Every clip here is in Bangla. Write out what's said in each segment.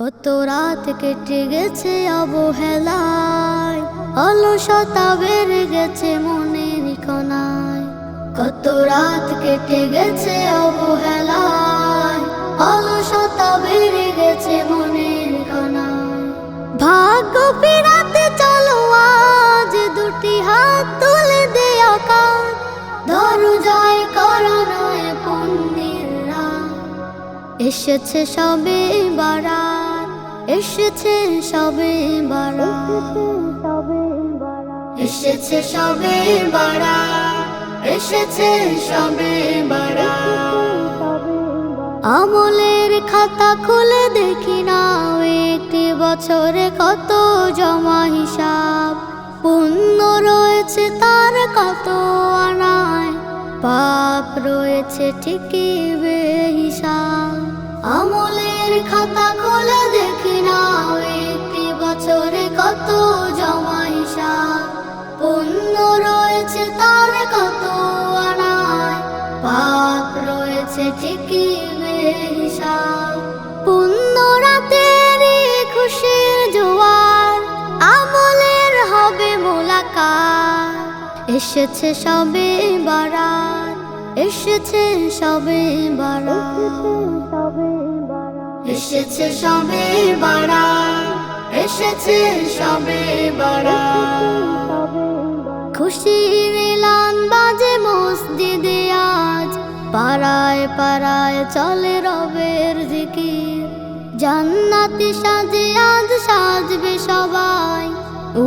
কত রাত কেটে গেছে অবহেলায়, অলসতা বেড়ে গেছে মনের কনায় কত রাত কেটে গেছে অবহেলায়, অলসতা বেড়ে গেছে মনের কনায় ভাগ্য ফিরাতে চলো, আজ দুটি হাত তুলে দে আকার ধরু জয় করণয় পুণ্যের এসেছে সবে বারাত। এসেছে সবে বারাত এসেছে সবে বারাত এসেছে সবে বারাত আমলের খাতা খুলে দেখি না একটি বছরে কত জমা হিসাব। পুণ্য রয়েছে তার কত আনায়, পাপ রয়েছে ঠিকই বেহিসাব। আমলের খাতা খুলে দেখি না একটি বছরে কত জমা হিসাব? পুণ্য রয়েছে তার কত আনায়? পাপ রয়েছে ঠিকই বেহিসাব পুণ্য খুশির জোয়ার হবে এসেছে সবে বারাত। এসেছে সবে এসেছে সবে বারাত এসেছে সবে বারাত খুশির এলান বাজে মসজিদে আজ, পাড়ায় পাড়ায় চলে রবের জিকির। জান্নাতি সাজে আজ সাজবে সবাই,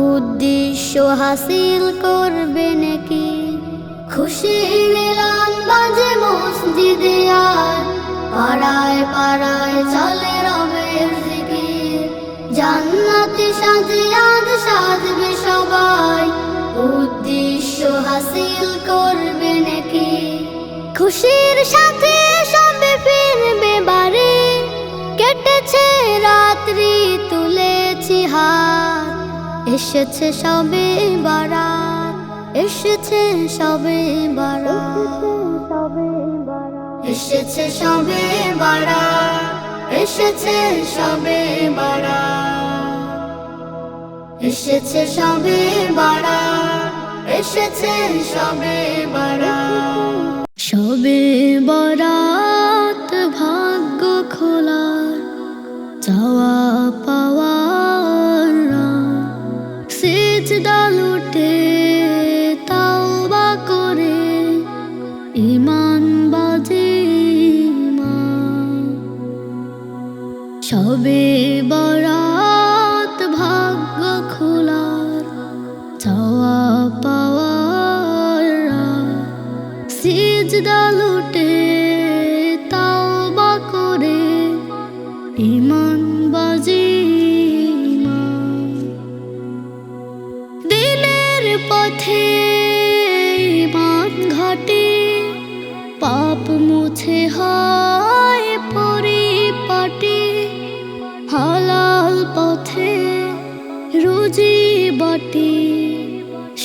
উদ্দেশ্য হাসিল করবে নাকি। খুশির এলান বাজে মসজিদে আজ পাড়ায় পাড়ায় চলে রবের জিকির। জান্নাতি সাজে আজ সাজবে সবাই। উদ্দেশ্য হাসিল করবে নাকি। খুশির সাথে সবে ফিরবে বাড়ি। কেটেছে রাত্রি, তুলেছি হাত। এসেছে সবে বারাত, এসেছে সবে বারাত। এসেছে সবে বাড়া এসেছে সবে বাড়া। এসেছে সবে বাড়া এসেছে সবে বাড়া। সবে বরাত সবে বরাত ভাগ্য খোলার চাওয়া পাওয়ার সিজদা লুটে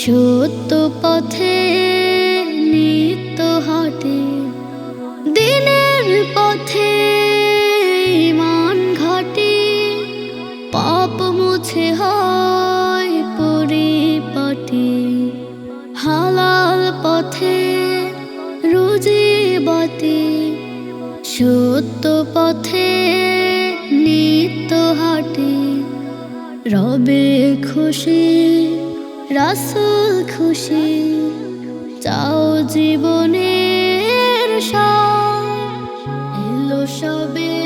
সত্য পথে নিত্য হাটে, দিনের পথে ইমান ঘটে। পাপ মুছে হয় পরিপাটি, হালাল পথে রুজি বাতি সত্য পথে নিত্য হাটে, রবে খুশি রাসুল খুশি চাও জীবনের সব এলো সবে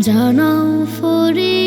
জানাও ফরিয়া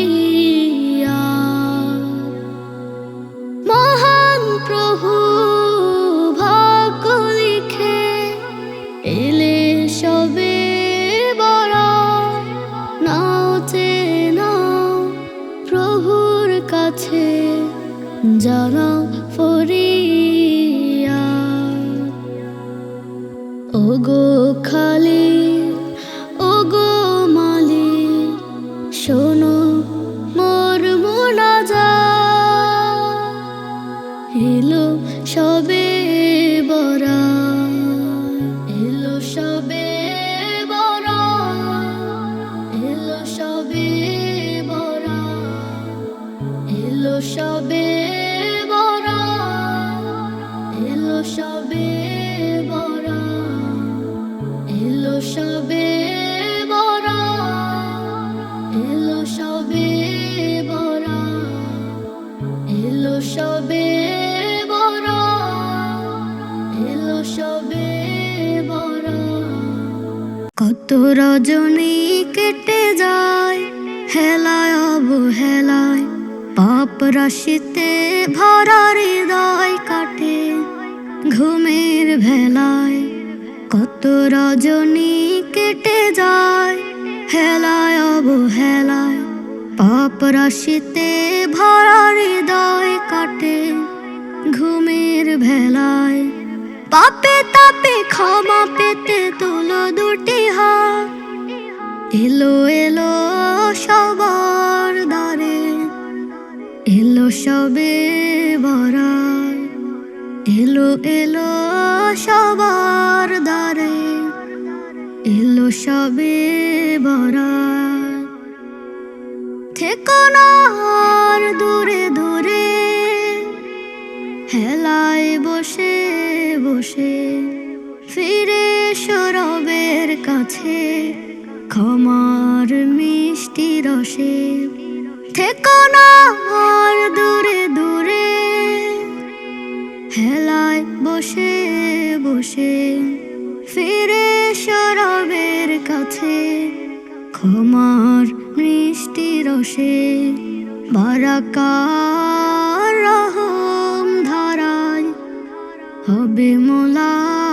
রজনী কেটে যায়, হেলায় অবহেলায় পাপ রাশিতে ভরা হৃদয় কাটে, ঘুমের ভেলায়। কত রজনী কেটে যায়, হেলায় অবহেলায় পাপ রাশিতে ভরা হৃদয় কাটে, ঘুমের ভেলায়। পাপে তাপে ক্ষমা পেতে হাত এলো এলো সবার দ্বারে। এলো সবে বরার এলো এলো সবার দ্বারে। এলো সবে বরার থেকো না দূরে দূরে। হেলায় বসে বসে ফিরে সরবের কাছে। ক্ষমার মিষ্টি রসে থেকো দূরে দূরে। হেলায় বসে বসে ফিরে সরবের কাছে। ক্ষমার মিষ্টি রসে বারাকার রহম ধারায় হবে মোলাকাত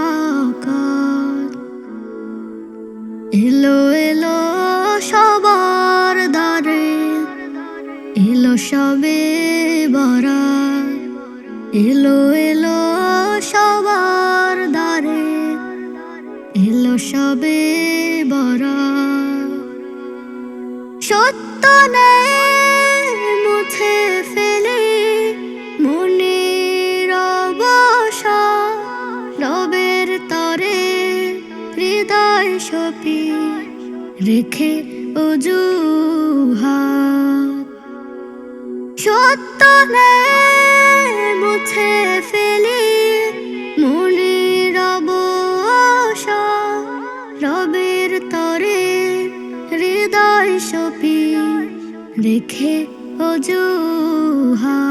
রেখে অজুহা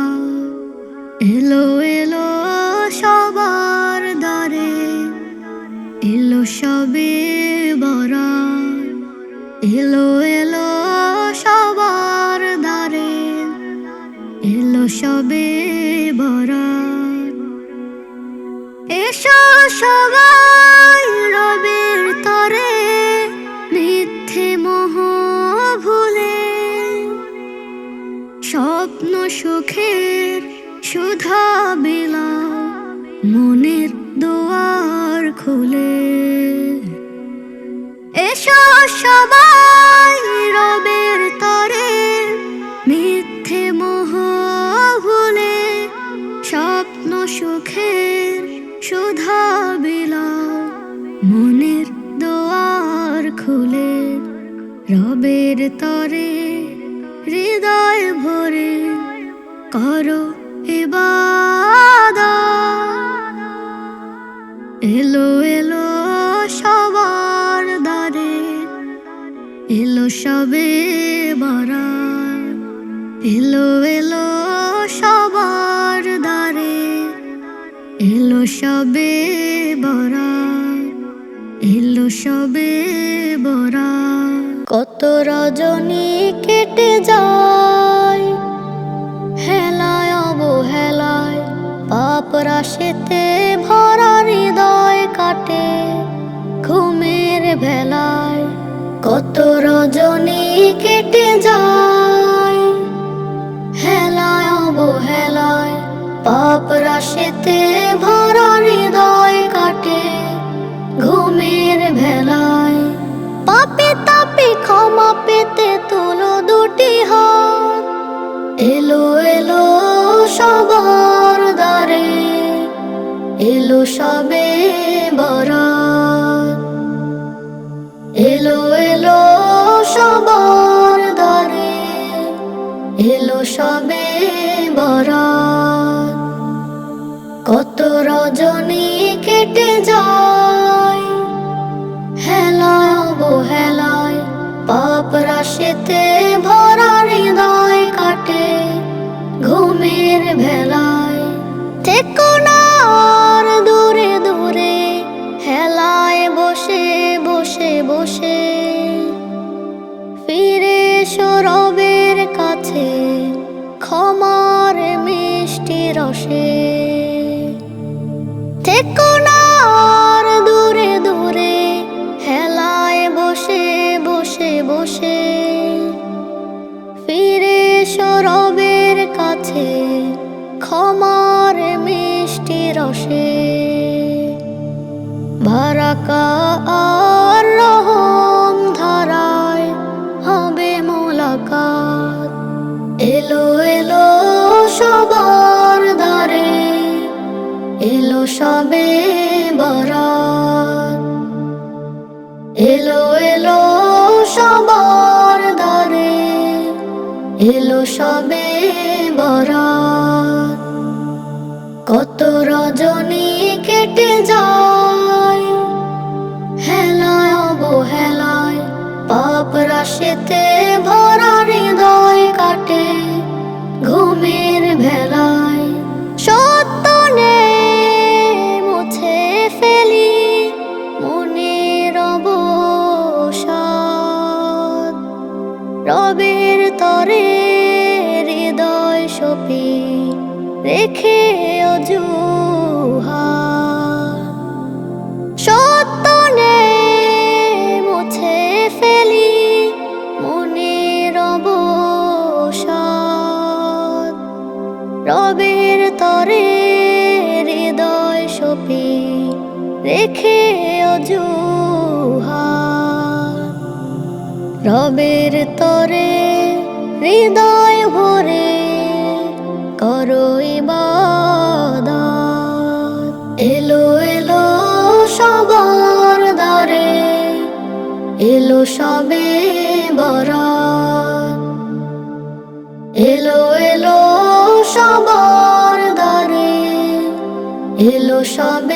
এলো এলো সবার দ্বারে। এলো সবে এলো এলো সবার দ্বারে। এলো সবে বরা এসো সবাই। সুখের সুধা বেলা মনের দোয়ার খুলে। এসো সবাই রবের তরে, মিথ্যে মোহ ভুলে স্বপ্ন সুখের সুধা বিলাও মনের দোয়ার খুলে। রবের তরে হৃদয় ভরে করো এলো এলো সবার দ্বারে। এলো সবে বরা এলো এলো সবার দ্বারে। এলো সবে বরা এলো সবে কত রজনী রাশিতে ভরা হৃদয় কাটে ঘুমের ভেলায় কত রজনী কেটে যায়, হেলায় অবহেলায়। পাপ রাশেতে ভরা হৃদয় কাটে ঘুমের ভেলায় পাপে তাপে ক্ষমা পেতে তুলো দুটি হাত। এলো এলো দ্বারে এলো সবে বরাত এলো এলো সবার দ্বারে। এলো সবে বরাত কত রজনী কেটে যায়। হেলায় অবহেলায় পাপ রাশিতে ভরা হৃদয় কাটে ঘুমের ভেলায়। থেকো আর থাকা রবের তরে হৃদয় ভরে করো এলো এলো সবার দ্বারে, এলো সবে বরাত এলো এলো সবার দ্বারে, এলো সবে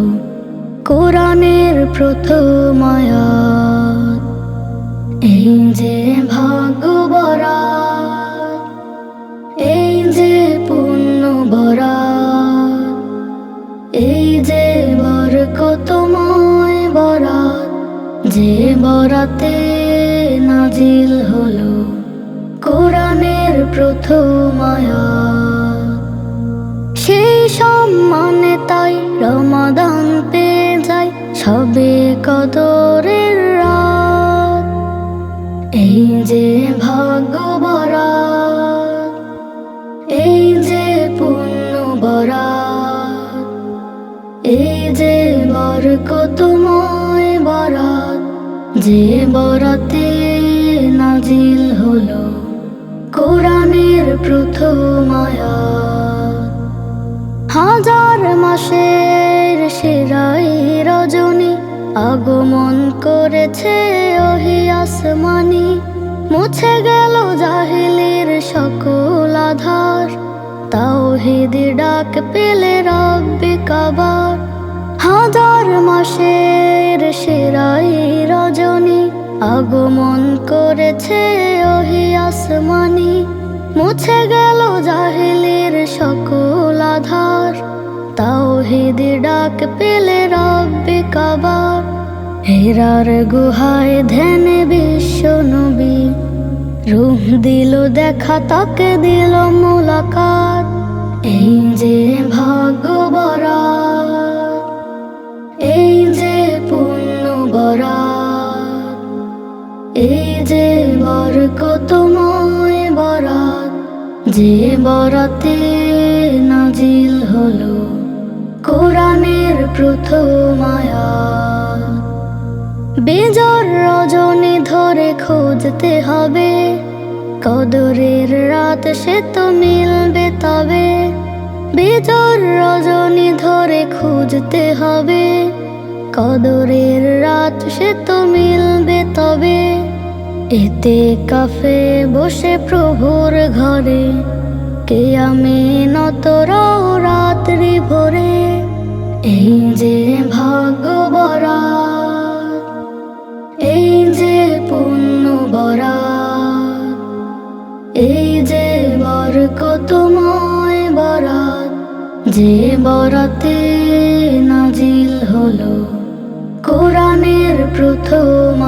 কোরআনের প্রথম এই যে ভাগ্য বরাত, এই যে পুণ্য বরাত, এই যে বরকতময় বরাত, যে বরাতে নাজিল হলো কোরআনের প্রথম সেই সম্মানে তাই রমাদান সবে কদরের রাত, এই যে ভাগ্য এই যে পুণ্য বরাত এই যে বরকতময় বরাত, যে বরাতে নাজিল হলো কোরআনের প্রথম হাজার মাসের সেরাই রজনী আগমন করেছে ওহি আসমানি। মুছে গেল জাহিলির সকল আধার। তাওহিদি ডাক পেলে রব্বে কাবার। হাজার মাসের সেরাই রজনী আগমন করেছে ওহি আসমানি। মুছে গেল জাহিলির সকল আধার। তাও হেদে ডাক পেলে রব্বে কাবার। হেরার গুহায় ধ্যানে বিশ্ব নবী। রুহ দিল দেখা, তাকে দিল মোলাকাত। এই যে ভাগ্য এই যে পুণ্য বরাত, এই যে বরকতময় বরাত। যে বরাতে নাজিল হলো কোরআনের প্রথম বেজর রজনী ধরে খুঁজতে হবে, কদরের রাত সে তো মিলবে তবে। বেজর রজনী ধরে খুঁজতে হবে, কদরের রাত সে তো মিলবে তবে। এতে কাফে বসে প্রভুর ঘরে। আমি নতরাও রাত্রি ভোরে, এই যে ভাগ্য এই যে পুণ্য বরাত, এই যে বরকতময় বরাত, যে বরাতে নাজিল হলো কোরআনের প্রথম